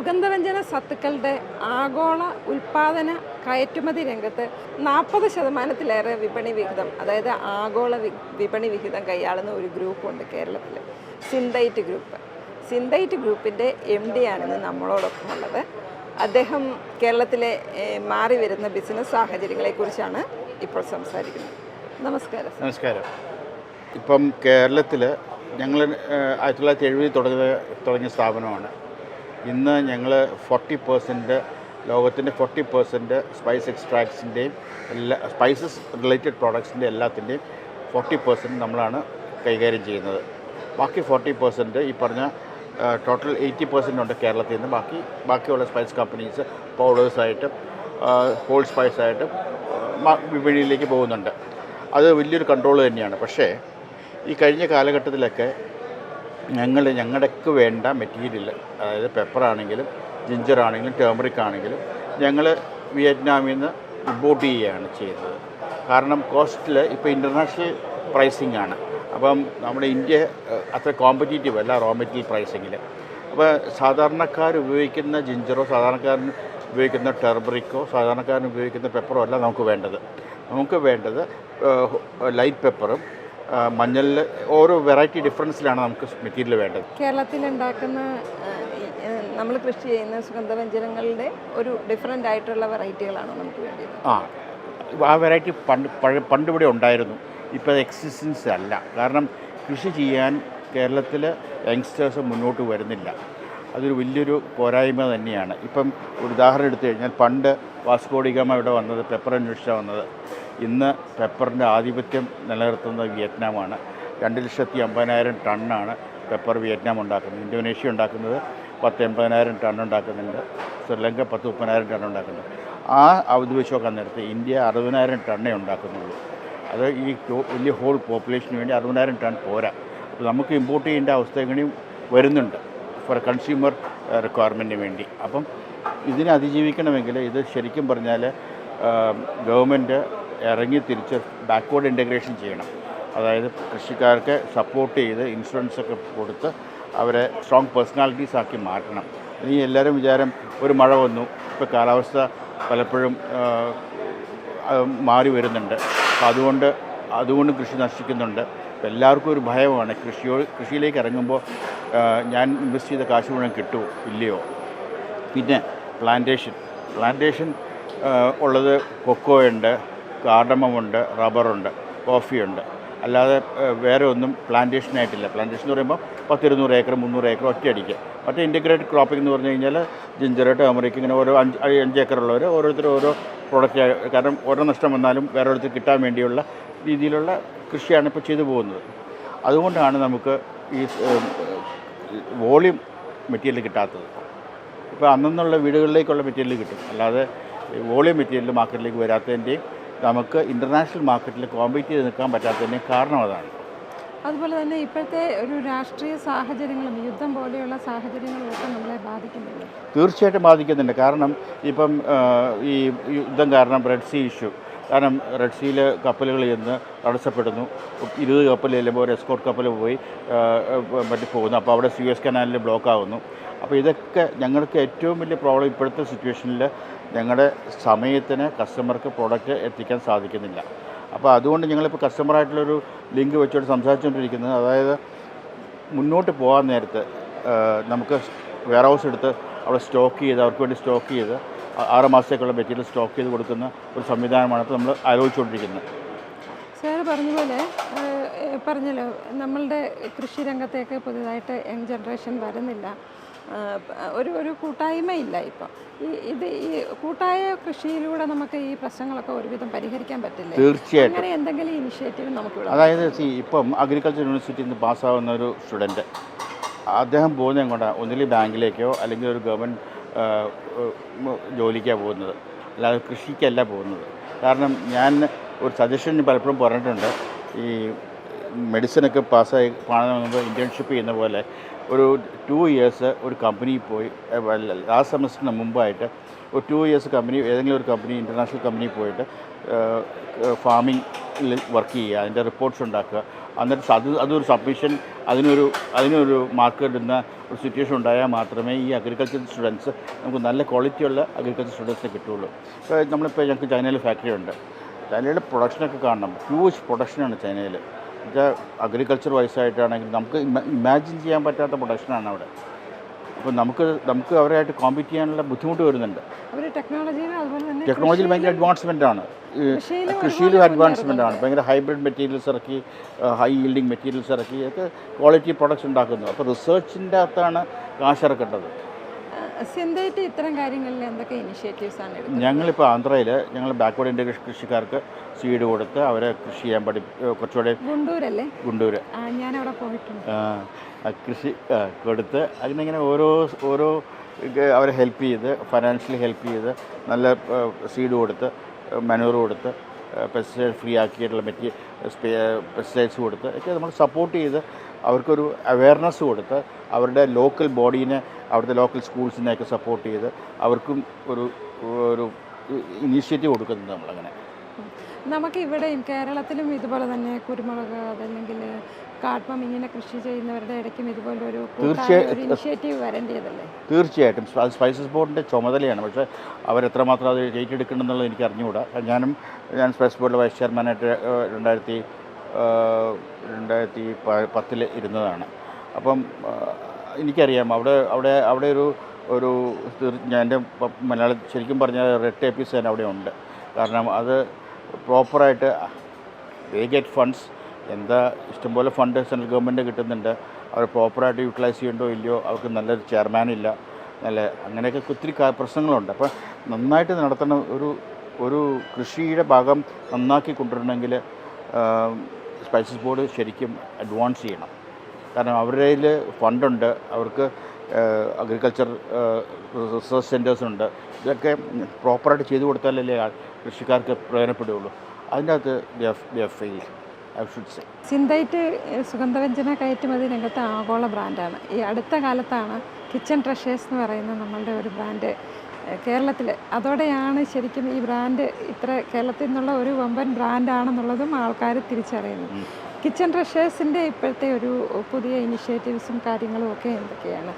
സുഗന്ധവ്യഞ്ജന സത്തുക്കളുടെ ആഗോള ഉൽപാദന കയറ്റുമതി രംഗത്ത് നാൽപ്പത് ശതമാനത്തിലേറെ വിപണി വിഹിതം അതായത് ആഗോള വിപണി വിഹിതം കൈയാളുന്ന ഒരു ഗ്രൂപ്പുണ്ട് കേരളത്തിൽ. സിന്തൈറ്റ് ഗ്രൂപ്പ്. സിന്തൈറ്റ് ഗ്രൂപ്പിന്റെ എം ഡി ആണിന്ന് നമ്മളോടൊപ്പം ഉള്ളത്. അദ്ദേഹം കേരളത്തിലെ മാറി വരുന്ന ബിസിനസ് സാഹചര്യങ്ങളെക്കുറിച്ചാണ് ഇപ്പോൾ സംസാരിക്കുന്നത്. നമസ്കാരം നമസ്കാരം. ഇപ്പം കേരളത്തിൽ ഞങ്ങൾ ആയിരത്തി തൊള്ളായിരത്തി എഴുപതിൽ തുടങ്ങിയ തുടങ്ങിയ സ്ഥാപനമാണ്. ഇന്ന് ഞങ്ങൾ ഫോർട്ടി പേഴ്സന്റ് ലോകത്തിന്റെ ഫോർട്ടി പേഴ്സന്റ് സ്പൈസ് എക്സ്ട്രാക്ട്സിന്റെയും എല്ലാ സ്പൈസസ് റിലേറ്റഡ് പ്രോഡക്ട്സിന്റെ എല്ലാത്തിന്റെയും ഫോർട്ടി പേഴ്സന്റ് നമ്മളാണ് കൈകാര്യം ചെയ്യുന്നത്. ബാക്കി ഫോർട്ടി പേഴ്സന്റ് ഈ പറഞ്ഞ ടോട്ടൽ എയ്റ്റി പെർസെന്റ് ഉണ്ട് കേരളത്തിൽ നിന്ന്. ബാക്കി ബാക്കിയുള്ള സ്പൈസ് കമ്പനീസ് പൗഡേഴ്സായിട്ടും ഹോൾ സ്പൈസായിട്ടും വിപണിയിലേക്ക് പോകുന്നുണ്ട്. അത് വലിയൊരു കൺട്രോൾ തന്നെയാണ്. പക്ഷേ ഈ കഴിഞ്ഞ കാലഘട്ടത്തിലൊക്കെ ഞങ്ങൾ ഞങ്ങളുടെക്ക് വേണ്ട മെറ്റീരിയൽ അതായത് പെപ്പർ ആണെങ്കിലും ജിഞ്ചർ ആണെങ്കിലും ടേമറിക് ആണെങ്കിലും ഞങ്ങൾ വിയറ്റ്നാമിൽ നിന്ന് ഇമ്പോർട്ട് ചെയ്യുകയാണ് ചെയ്യുന്നത്. കാരണം കോസ്റ്റിൽ ഇപ്പോൾ ഇന്റർനാഷണൽ പ്രൈസിംഗ് ആണ് അപ്പം നമ്മുടെ ഇന്ത്യ അത്ര കോമ്പറ്റീറ്റീവ് അല്ല റോ മെറ്റീരിയൽ പ്രൈസിങ്ങിൽ അപ്പോൾ സാധാരണക്കാർ ഉപയോഗിക്കുന്ന ജിഞ്ചറോ സാധാരണക്കാരൻ ഉപയോഗിക്കുന്ന ടെർബറിക്കോ സാധാരണക്കാരൻ ഉപയോഗിക്കുന്ന പെപ്പറോ അല്ല നമുക്ക് വേണ്ടത്. നമുക്ക് വേണ്ടത് ലൈറ്റ് പെപ്പറും മഞ്ഞളിൽ ഓരോ വെറൈറ്റി ഡിഫറൻസിലാണ് നമുക്ക് മെറ്റീരിയൽ വേണ്ടത്. കേരളത്തിൽ ഉണ്ടാക്കുന്ന നമ്മൾ കൃഷി ചെയ്യുന്ന സുഗന്ധവ്യഞ്ജനങ്ങളുടെ ഒരു ഡിഫറെന്റ് ആയിട്ടുള്ള വെറൈറ്റികളാണ് നമുക്ക് വേണ്ടത് ആ ആ വെറൈറ്റി പണ്ട് പഴ പണ്ട് ഇവിടെ ഉണ്ടായിരുന്നു. ഇപ്പോൾ എക്സിസ്റ്റൻസ് അല്ല. കാരണം കൃഷി ചെയ്യാൻ കേരളത്തിൽ യങ്സ്റ്റേഴ്സ് മുന്നോട്ട് വരുന്നില്ല. അതൊരു വലിയൊരു പോരായ്മ തന്നെയാണ്. ഇപ്പം ഒരു ഉദാഹരണം എടുത്തു കഴിഞ്ഞാൽ പണ്ട് വാസ്കോഡിഗാമ ഇവിടെ വന്നത് പെപ്പർ അന്വേഷിച്ച വന്നത്. ഇന്ന് പെപ്പറിന്റെ ആധിപത്യം നിലനിർത്തുന്നത് വിയറ്റ്നാമാണ്. രണ്ട് ലക്ഷത്തി അമ്പതിനായിരം ടണ്ണാണ് പെപ്പർ വിയറ്റ്നാം ഉണ്ടാക്കുന്നത്. ഇന്തോനേഷ്യ ഉണ്ടാക്കുന്നത് പത്ത് എൺപതിനായിരം ടൺ ഉണ്ടാക്കുന്നുണ്ട്. ശ്രീലങ്ക പത്ത് മുപ്പതിനായിരം ടൺ ഉണ്ടാക്കുന്നുണ്ട്. ആ അവധി വെച്ച് നോക്കാൻ നേരത്തെ ഇന്ത്യ അറുപതിനായിരം ടണ്ണേ ഉണ്ടാക്കുന്നുള്ളൂ. അത് ഈ വലിയ ഹോൾ പോപ്പുലേഷന് വേണ്ടി അറുപതിനായിരം ടൺ പോരാ. അപ്പോൾ നമുക്ക് ഇമ്പോർട്ട് ചെയ്യേണ്ട അവസ്ഥ എങ്ങനെയും വരുന്നുണ്ട് ഫോർ കൺസ്യൂമർ റിക്വയർമെന്റിന് വേണ്ടി. അപ്പം ഇതിനെ അതിജീവിക്കണമെങ്കിൽ ഇത് ശരിക്കും പറഞ്ഞാൽ ഗവൺമെന്റ് ഇറങ്ങി തിരിച്ച് ബാക്ക്വേർഡ് ഇന്റഗ്രേഷൻ ചെയ്യണം. അതായത് കൃഷിക്കാർക്ക് സപ്പോർട്ട് ചെയ്ത് ഇൻഷുറൻസ് ഒക്കെ കൊടുത്ത് അവരെ സ്ട്രോങ് പേഴ്സണാലിറ്റീസ് ആക്കി മാറ്റണം. ഇനി എല്ലാവരും വിചാരം ഒരു മഴ വന്നു ഇപ്പോൾ കാലാവസ്ഥ പലപ്പോഴും മാറി വരുന്നുണ്ട്. അപ്പം അതുകൊണ്ട് അതുകൊണ്ട് കൃഷി നശിക്കുന്നുണ്ട്. എല്ലാവർക്കും ഒരു ഭയമാണ് കൃഷിയോ കൃഷിയിലേക്ക് ഇറങ്ങുമ്പോൾ ഞാൻ ഇൻവെസ്റ്റ് ചെയ്ത കാശ് മുഴുവൻ കിട്ടുമോ ഇല്ലയോ? പിന്നെ പ്ലാന്റേഷൻ പ്ലാന്റേഷൻ ഉള്ളത് കൊക്കോ ഉണ്ട്. കാർഡമമുണ്ട് റബ്ബറുണ്ട് കോഫിയുണ്ട്. അല്ലാതെ വേറെ ഒന്നും പ്ലാന്റേഷനായിട്ടില്ല പ്ലാന്റേഷൻ എന്ന് പറയുമ്പോൾ പത്തിരുന്നൂറ് ഏക്കർ മുന്നൂറ് ഏക്കർ ഒറ്റയടിക്ക്. മറ്റേ ഇന്റഗ്രേറ്റഡ് ക്രോപ്പിംഗ് എന്ന് പറഞ്ഞു കഴിഞ്ഞാൽ ജിഞ്ചർ ടേമറിക്ക് ഇങ്ങനെ ഓരോ അഞ്ച് അഞ്ച് ഏക്കറുള്ളവർ ഓരോരുത്തർ ഓരോ പ്രോഡക്റ്റ് കാരണം ഓരോ നഷ്ടം വന്നാലും വേറെ ഒരിടത്ത് കിട്ടാൻ വേണ്ടിയുള്ള രീതിയിലുള്ള കൃഷിയാണ് ഇപ്പോൾ ചെയ്തു പോകുന്നത്. അതുകൊണ്ടാണ് നമുക്ക് ഈ വോളിയം മെറ്റീരിയൽ കിട്ടാത്തത്. ഇപ്പോൾ അന്നുള്ള വീടുകളിലേക്കുള്ള മെറ്റീരിയൽ കിട്ടും. അല്ലാതെ വോളിയം മെറ്റീരിയൽ മാർക്കറ്റിലേക്ക് വരാത്തതിന്റെയും നമുക്ക് ഇന്റർനാഷണൽ മാർക്കറ്റിൽ കോമ്പീറ്റ് ചെയ്ത് നിൽക്കാൻ പറ്റാത്തതിന് കാരണം അതാണ്. അതുപോലെ തന്നെ ഇപ്പോഴത്തെ ഒരു രാഷ്ട്രീയ സാഹചര്യങ്ങളും യുദ്ധം പോലെയുള്ള സാഹചര്യങ്ങളും ഒക്കെ നമ്മളെ ബാധിക്കുന്നുണ്ട്. തീർച്ചയായിട്ടും ബാധിക്കുന്നുണ്ട്. കാരണം ഇപ്പം ഈ യുദ്ധം കാരണം റെഡ് സീ ഇഷ്യൂ കാരണം റെഡ് സീയിലെ കപ്പലുകൾ ചെന്ന് തടസ്സപ്പെടുന്നു. ഇരുപത് കപ്പൽ ചെല്ലുമ്പോൾ ഒരു എസ്കോട്ട് കപ്പൽ പോയി മറ്റു പോകുന്നു. അപ്പോൾ അവിടെ സി എസ് കനാലിൽ ബ്ലോക്ക് ആകുന്നു അപ്പോൾ ഇതൊക്കെ ഞങ്ങൾക്ക് ഏറ്റവും വലിയ പ്രോബ്ലം ഇപ്പോഴത്തെ സിറ്റുവേഷനിൽ ഞങ്ങളുടെ സമയത്തിന് കസ്റ്റമർക്ക് പ്രോഡക്റ്റ് എത്തിക്കാൻ സാധിക്കുന്നില്ല. അപ്പോൾ അതുകൊണ്ട് ഞങ്ങളിപ്പോൾ കസ്റ്റമറായിട്ടുള്ളൊരു ലിങ്ക് വെച്ചുകൊണ്ട് സംസാരിച്ചുകൊണ്ടിരിക്കുന്നത് അതായത് മുന്നോട്ട് പോകാൻ നേരത്തെ നമുക്ക് വെയർ ഹൗസ് എടുത്ത് അവിടെ സ്റ്റോക്ക് ചെയ്ത് അവർക്ക് വേണ്ടി സ്റ്റോക്ക് ചെയ്ത് ആറ് മാസത്തേക്കുള്ള മെറ്റീരിയൽ സ്റ്റോക്ക് ചെയ്ത് കൊടുക്കുന്ന ഒരു സംവിധാനമാണ് ഇപ്പോൾ നമ്മൾ ആലോചിച്ചുകൊണ്ടിരിക്കുന്നത്. സാർ പറഞ്ഞ പോലെ പറഞ്ഞല്ലോ നമ്മളുടെ കൃഷി രംഗത്തേക്ക് പുതിയതായിട്ട് യങ് ജനറേഷൻ വരുന്നില്ല. ഒരു ഒരു കൂട്ടായ്മയില്ല ഇപ്പം. ഈ ഇത് ഈ കൂട്ടായ കൃഷിയിലൂടെ നമുക്ക് ഈ പ്രശ്നങ്ങളൊക്കെ ഒരുവിധം പരിഹരിക്കാൻ പറ്റില്ല? തീർച്ചയായിട്ടും. അങ്ങനെ എന്തെങ്കിലും ഇനിഷ്യേറ്റീവ് നമുക്ക് അതായത് ഇപ്പം അഗ്രികൾച്ചർ യൂണിവേഴ്സിറ്റിയിൽ നിന്ന് പാസ്സാവുന്ന ഒരു സ്റ്റുഡന്റ് അദ്ദേഹം പോകുന്നത് എങ്ങോട്ടാണ് ഒന്നുകിൽ ബാങ്കിലേക്കോ അല്ലെങ്കിൽ ഒരു ഗവൺമെന്റ് ജോലിക്കാണ് പോകുന്നത്. അല്ലാതെ കൃഷിക്കല്ല പോകുന്നത്. കാരണം ഞാൻ ഒരു സജഷൻ പലപ്പോഴും പറഞ്ഞിട്ടുണ്ട്. ഈ മെഡിസിനൊക്കെ പാസ്സായി പാടുമ്പോൾ ഇന്റേൺഷിപ്പ് ചെയ്യുന്ന പോലെ ഒരു ടു ഇയേഴ്സ് ഒരു കമ്പനിയിൽ പോയി ലാസ്റ്റ് സെമസ്റ്ററിന് മുമ്പായിട്ട് ഒരു ടു ഇയേഴ്സ് കമ്പനി ഏതെങ്കിലും ഒരു കമ്പനി ഇന്റർനാഷണൽ കമ്പനിയിൽ പോയിട്ട് ഫാമിംഗ് വർക്ക് ചെയ്യുക അതിന്റെ റിപ്പോർട്ട്സ് ഉണ്ടാക്കുക. എന്നിട്ട് അത് അതൊരു സബ്മിഷൻ അതിനൊരു അതിനൊരു മാർക്ക് ഇടുന്ന ഒരു സിറ്റുവേഷൻ ഉണ്ടായാൽ മാത്രമേ ഈ അഗ്രികൾച്ചർ സ്റ്റുഡൻസ് നമുക്ക് നല്ല ക്വാളിറ്റിയുള്ള അഗ്രികൾച്ചർ സ്റ്റുഡൻസിനെ കിട്ടുള്ളൂ ഇപ്പോൾ നമ്മളിപ്പോൾ ഞങ്ങൾക്ക് ചൈനയിൽ ഫാക്ടറി ഉണ്ട്. ചൈനയുടെ പ്രൊഡക്ഷനൊക്കെ കാണണം. ഹ്യൂജ് പ്രൊഡക്ഷനാണ് ചൈനയിൽ. എന്നുവെച്ചാൽ അഗ്രികൾച്ചർ വൈസായിട്ടാണെങ്കിൽ നമുക്ക് ഇമാജിൻ ചെയ്യാൻ പറ്റാത്ത പ്രൊഡക്ഷനാണ് അവിടെ. അപ്പോൾ നമുക്ക് നമുക്ക് അവരായിട്ട് കോമ്പീറ്റ് ചെയ്യാനുള്ള ബുദ്ധിമുട്ട് വരുന്നുണ്ട്. ടെക്നോളജിയിൽ ഭയങ്കര അഡ്വാൻസ്മെന്റ് ആണ്. കൃഷിയിലും അഡ്വാൻസ്മെന്റ് ആണ്. ഭയങ്കര ഹൈബ്രിഡ് മെറ്റീരിയൽസ് ഇറക്കി ഹൈ ഈൽഡിങ് മെറ്റീരിയൽസ് ഇറക്കി ഒക്കെ ക്വാളിറ്റി പ്രൊഡക്ട്സ് ഉണ്ടാക്കുന്നു. അപ്പോൾ റിസർച്ചിന്റെ അകത്താണ് കാശിറക്കേണ്ടത് ഇത്തരം കാര്യങ്ങളിൽ എന്തൊക്കെ ഇനിഷ്യേറ്റീവ്സ് ആണ് ഞങ്ങളിപ്പോൾ ആന്ധ്രയിൽ ഞങ്ങൾ ബാക്ക്വേർഡ് ഇന്റഗ്രേഷൻ കൃഷിക്കാർക്ക് സീഡ് കൊടുത്ത് അവരെ കൃഷി ചെയ്യാൻ പഠി കുറച്ചുകൂടെ ഗുണ്ടൂരല്ലേ? ഗുണ്ടൂർ ഞാൻ അവിടെ പോയിട്ടുണ്ട്. കൃഷി കൊടുത്ത് അതിനിങ്ങനെ ഓരോ ഓരോ അവരെ ഹെൽപ്പ് ചെയ്ത് ഫൈനാൻഷ്യലി ഹെൽപ്പ് ചെയ്ത് നല്ല സീഡ് കൊടുത്ത് മനൂർ കൊടുത്ത് പെസ്റ്റിസൈഡ് ഫ്രീ ആക്കിയിട്ടുള്ള മെറ്റീ പെസ്റ്റിസൈഡ്സ് കൊടുത്ത് ഒക്കെ നമ്മൾ സപ്പോർട്ട് ചെയ്ത് അവർക്കൊരു അവയർനെസ് കൊടുത്ത് അവരുടെ ലോക്കൽ ബോഡീനെ അവിടുത്തെ ലോക്കൽ സ്കൂൾസിനെയൊക്കെ സപ്പോർട്ട് ചെയ്ത് അവർക്കും ഒരു ഒരു ഇനീഷ്യേറ്റീവ് കൊടുക്കുന്നുണ്ട് നമ്മളങ്ങനെ. നമുക്ക് ഇവിടെയും കേരളത്തിലും ഇതുപോലെ തന്നെ കുരുമുളക് അതല്ലെങ്കിൽ കാട്ട്മം ഇങ്ങനെ കൃഷി ചെയ്യുന്നവരുടെ ഇടയ്ക്കും ഇതുപോലെ ഒരു ഇനിഷ്യേറ്റീവ് വരേണ്ടതല്ലേ? തീർച്ചയായിട്ടും. അത് സ്പൈസസ് ബോർഡിന്റെ ചുമതലയാണ്. പക്ഷേ അവരെത്രമാത്രം അത് ഏറ്റെടുക്കണമെന്നുള്ളത് എനിക്ക് അറിഞ്ഞുകൂടാ. ഞാനും ഞാൻ സ്പൈസസ് ബോർഡിലെ വൈസ് ചെയർമാനായിട്ട് രണ്ടായിരത്തി രണ്ടായിരത്തി പത്തിൽ ഇരുന്നതാണ്. അപ്പം എനിക്കറിയാം. അവിടെ അവിടെ അവിടെ ഒരു ഒരു ഞാൻ എന്റെ മലയാളം ശരിക്കും പറഞ്ഞാൽ റെഡ് ടേപ്പീസ് തന്നെ അവിടെ ഉണ്ട്. കാരണം അത് പ്രോപ്പറായിട്ട് ദേ ഗെറ്റ് ഫണ്ട്സ് എന്താ ഇഷ്ടംപോലെ ഫണ്ട് സെൻട്രൽ ഗവൺമെന്റ് കിട്ടുന്നുണ്ട്. അവർ പ്രോപ്പറായിട്ട് യൂട്ടിലൈസ് ചെയ്യണ്ടോ ഇല്ലയോ അവർക്ക് നല്ലൊരു ചെയർമാൻ ഇല്ല. നല്ല അങ്ങനെയൊക്കെ ഒത്തിരി പ്രശ്നങ്ങളുണ്ട്. അപ്പോൾ നന്നായിട്ട് നടത്തണം. ഒരു ഒരു കൃഷിയുടെ ഭാഗം നന്നാക്കി കൊണ്ടുവരണമെങ്കിൽ സ്പൈസസ് ബോർഡ് ശരിക്കും അഡ്വാൻസ് ചെയ്യണം. കാരണം അവരുടെ കയ്യിൽ ഫണ്ടുണ്ട് അവർക്ക് അഗ്രികൾച്ചർ റിസർച്ച് സെന്റേഴ്സുണ്ട് ഇതൊക്കെ പ്രോപ്പറായിട്ട് ചെയ്തു കൊടുത്താലല്ലേ കൃഷിക്കാർക്ക് പ്രയോജനപ്പെടുകയുള്ളൂ. അതിന്റെ അകത്ത് ഐ ഷുഡ് സേ സിന്തൈറ്റ് സുഗന്ധവ്യഞ്ജന കയറ്റുമതി രംഗത്ത് ആഗോള ബ്രാൻഡാണ്. ഈ അടുത്ത കാലത്താണ് കിച്ചൺ ട്രഷേഴ്സ് എന്ന് പറയുന്ന നമ്മളുടെ ഒരു ബ്രാൻഡ് കേരളത്തിൽ അതോടെയാണ് ശരിക്കും ഈ ബ്രാൻഡ് ഇത്ര കേരളത്തിൽ നിന്നുള്ള ഒരു വമ്പൻ ബ്രാൻഡാണെന്നുള്ളതും ആൾക്കാർ തിരിച്ചറിയുന്നത്. കിച്ചൺ റഷേഴ്സിന്റെ ഇപ്പോഴത്തെ ഒരു പുതിയ ഇനിഷ്യേറ്റീവ്സും കാര്യങ്ങളും ഒക്കെ എന്തൊക്കെയാണ്?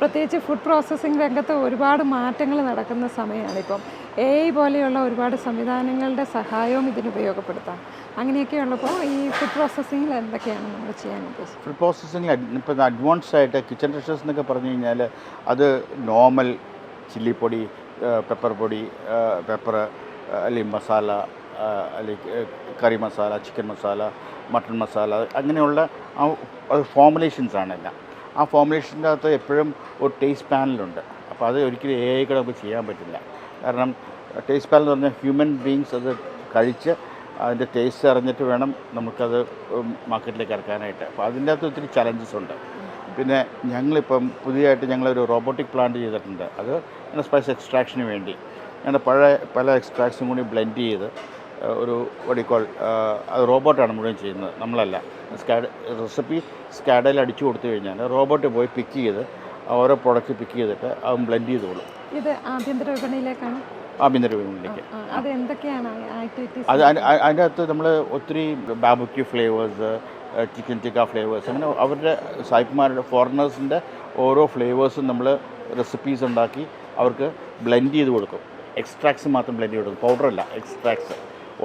പ്രത്യേകിച്ച് ഫുഡ് പ്രോസസ്സിംഗ് രംഗത്ത് ഒരുപാട് മാറ്റങ്ങൾ നടക്കുന്ന സമയമാണ് ഇപ്പം എ ഐ പോലെയുള്ള ഒരുപാട് സംവിധാനങ്ങളുടെ സഹായവും ഇതിന് ഉപയോഗപ്പെടുത്താം. അങ്ങനെയൊക്കെ ഉള്ളപ്പോൾ ഈ ഫുഡ് പ്രോസസ്സിങ്ങിൽ എന്തൊക്കെയാണ് നമ്മൾ ചെയ്യാൻ ഉദ്ദേശിച്ചത്? ഫുഡ് പ്രോസസ്സിംഗ് ഇപ്പം അഡ്വാൻസ് ആയിട്ട് കിച്ചൺ റഷേഴ്സ് എന്നൊക്കെ പറഞ്ഞു കഴിഞ്ഞാൽ അത് നോർമൽ ചില്ലിപ്പൊടി പെപ്പർ പൊടി പെപ്പർ അല്ലെങ്കിൽ മസാല അല്ലെങ്കിൽ curry masala chicken masala mutton masala അങ്ങനെയുള്ള ആ ഫോമുലേഷൻസ് ആണ് എല്ലാം. ആ ഫോമുലേഷന്റെ അകത്ത് എപ്പോഴും ഒരു ടേസ്റ്റ് പാനലുണ്ട് അപ്പോൾ അത് ഒരിക്കലും എ കൂടെ നമുക്ക് ചെയ്യാൻ പറ്റില്ല. കാരണം ടേസ്റ്റ് പാനൽ എന്ന് പറഞ്ഞാൽ ഹ്യൂമൻ ബീങ്സ് അത് കഴിച്ച് അതിന്റെ ടേസ്റ്റ് അറിഞ്ഞിട്ട് വേണം നമുക്കത് മാർക്കറ്റിലേക്ക് ഇറക്കാനായിട്ട്. അപ്പോൾ അതിന്റെ അകത്ത് ഒത്തിരി ചലഞ്ചസ് ഉണ്ട്. പിന്നെ ഞങ്ങളിപ്പം പുതിയതായിട്ട് ഞങ്ങളൊരു റോബോട്ടിക് പ്ലാന്റ് ചെയ്തിട്ടുണ്ട്. അത് സ്പൈസ് എക്സ്ട്രാക്ഷന് വേണ്ടി. ഞങ്ങളുടെ പഴയ പല എക്സ്ട്രാക്ട്സും കൂടി ബ്ലെൻഡ് ചെയ്ത് ഒരു വടിക്കോൾ അത് റോബോട്ടാണ് മുഴുവൻ ചെയ്യുന്നത്. നമ്മളല്ല. സ്കാഡ് റെസിപ്പി സ്കാഡയിൽ അടിച്ചു കൊടുത്തു കഴിഞ്ഞാൽ റോബോട്ട് പോയി പിക്ക് ചെയ്ത് ഓരോ പ്രോഡക്റ്റ് പിക്ക് ചെയ്തിട്ട് അത് ബ്ലെൻഡ് ചെയ്തോളും. ഇത് ആഭ്യന്തര വിപണിയിലേക്കാണ്? ആഭ്യന്തര വിപണിയിലേക്ക്. അത് എന്തൊക്കെയാണ് അത് അതിന്റെ അകത്ത് നമ്മൾ ഒത്തിരി barbecue flavours chicken tikka flavours അങ്ങനെ അവരുടെ സായിപ്പുമാരുടെ ഫോറിനേഴ്സിന്റെ ഓരോ ഫ്ലേവേഴ്സും നമ്മൾ റെസിപ്പീസ് ഉണ്ടാക്കി അവർക്ക് ബ്ലെൻഡ് ചെയ്ത് കൊടുക്കും. എക്സ്ട്രാക്ട്സ് മാത്രം ബ്ലെൻഡ് ചെയ്ത് കൊടുക്കും. പൗഡറല്ല എക്സ്ട്രാക്ട്സ്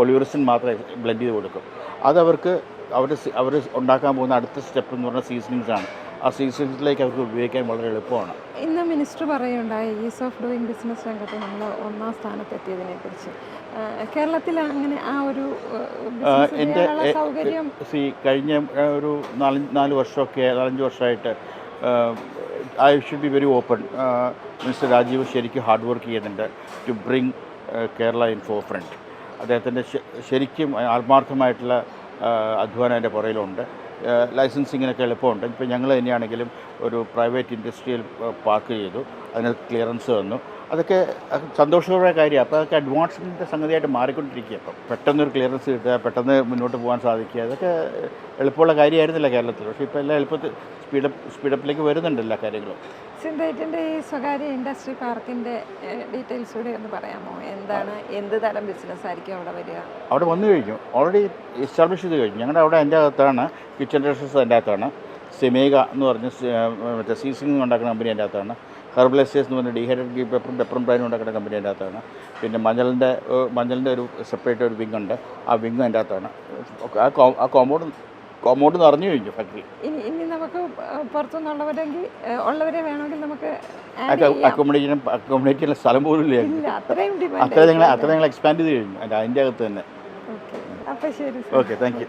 ഒലിവറിസിൻ മാത്രമേ ബ്ലെൻഡ് ചെയ്ത് കൊടുക്കും. അതവർക്ക് അവർ അവർ ഉണ്ടാക്കാൻ പോകുന്ന അടുത്ത സ്റ്റെപ്പ് എന്ന് പറഞ്ഞാൽ സീസണിങ്സ് ആണ്. ആ സീസണിങ്സിലേക്ക് അവർക്ക് ഉപയോഗിക്കാൻ വളരെ എളുപ്പമാണ്. ഇന്ന് മിനിസ്റ്റർ പറയുണ്ടായി ഈസ് ഓഫ് ഡൂയിങ് ബിസിനസ് രംഗത്ത് നമ്മൾ ഒന്നാം സ്ഥാനത്തെത്തിയതിനെ കുറിച്ച് കേരളത്തിൽ അങ്ങനെ ആ ഒരു എന്റെ സി കഴിഞ്ഞ ഒരു നാലഞ്ച് നാല് വർഷമൊക്കെ നാലഞ്ച് വർഷമായിട്ട് I should be very open mister Rajeev ശരിക്കും ഹാർഡ് വർക്ക് ചെയ്യുന്നുണ്ട് to bring Kerala in forefront അദ്ദേഹത്തിന്റെ ശരിക്കും ആത്മാർത്ഥമായിട്ടുള്ള അധ്വാനം എന്റെ പുറയിലുണ്ട് ലൈസൻസിങ്ങിനൊക്കെ എളുപ്പമുണ്ട്. ഇപ്പോൾ ഞങ്ങൾ തന്നെയാണെങ്കിലും ഒരു പ്രൈവറ്റ് ഇൻഡസ്ട്രിയൽ പാർക്ക് ചെയ്തു. അതിന് ക്ലിയറൻസ് തന്നു. അതൊക്കെ സന്തോഷമുള്ള സന്തോഷകരമായ കാര്യമാണ്. അപ്പോൾ അതൊക്കെ അഡ്വാൻസ്മെന്റിന്റെ സംഗതിയായിട്ട് മാറിക്കൊണ്ടിരിക്കുക അപ്പം പെട്ടെന്നൊരു ക്ലിയറൻസ് കിട്ടുക പെട്ടെന്ന് മുന്നോട്ട് പോകാൻ സാധിക്കുക. അതൊക്കെ എളുപ്പമുള്ള കാര്യമായിരുന്നില്ല കേരളത്തിൽ. പക്ഷേ ഇപ്പോൾ എല്ലാം എളുപ്പത്തിൽ സ്പീഡപ്പ് സ്പീഡപ്പിലേക്ക് വരുന്നുണ്ട് എല്ലാ കാര്യങ്ങളും. സിന്തേറ്റിന്റെ ഈ സ്വകാര്യ ഇൻഡസ്ട്രി പാർക്കിന്റെ ഡീറ്റെയിൽസ് കൂടി ഒന്ന് പറയാമോ? എന്താണ് എന്ത് തരം ബിസിനസ് ആയിരിക്കും അവിടെ വരിക? അവിടെ വന്നു കഴിഞ്ഞു ഓൾറെഡി എസ്റ്റാബ്ലിഷ് ചെയ്ത് കഴിഞ്ഞു. ഞങ്ങളുടെ അവിടെ എന്റെ അകത്താണ് കിച്ചൺ ഡ്രസ്സസ് എന്റെ അകത്താണ്. സെമേഗ എന്ന് പറഞ്ഞ മറ്റേ സീസിങ് ഉണ്ടാക്കുന്ന കമ്പനി എന്റെ അകത്താണ്. എസ്റ്റേറ്റ്സ് എന്ന് പറഞ്ഞ ഡീഹൈഡ്രേറ്റ് ഗീ പെപ്പറും പെപ്പറും ബ്രാനും ഉണ്ടാക്കുന്ന കമ്പനി അതിന്റെ അകത്താണ്. പിന്നെ മഞ്ഞളിന്റെ മഞ്ഞളിന്റെ ഒരു സെപ്പറേറ്റ് ഒരു വിങ് ഉണ്ട്. ആ വിങ് അതിന്റെ അകത്താണ്. ആ കോ ആ കോമ്പൗണ്ട് കോമ്പൗണ്ട് നിറഞ്ഞു കഴിഞ്ഞു ഫാക്ടറി ഇനി ഇനി നമുക്ക് പുറത്തു പുറത്തുനിന്നുള്ളവരെങ്കിൽ ഉള്ളവരെ വേണമെങ്കിൽ നമുക്ക് അക്കോമഡേഷനും. അക്കോമഡേഷൻ സ്ഥലം പോലും ഇല്ല. അത്രയും അത്ര ഞങ്ങൾ അത്ര ഞങ്ങൾ എക്സ്പാൻഡ് ചെയ്ത് കഴിഞ്ഞു. അതിന്റെ അകത്ത് തന്നെ. ഓക്കെ. ശരി ഓക്കെ താങ്ക് യു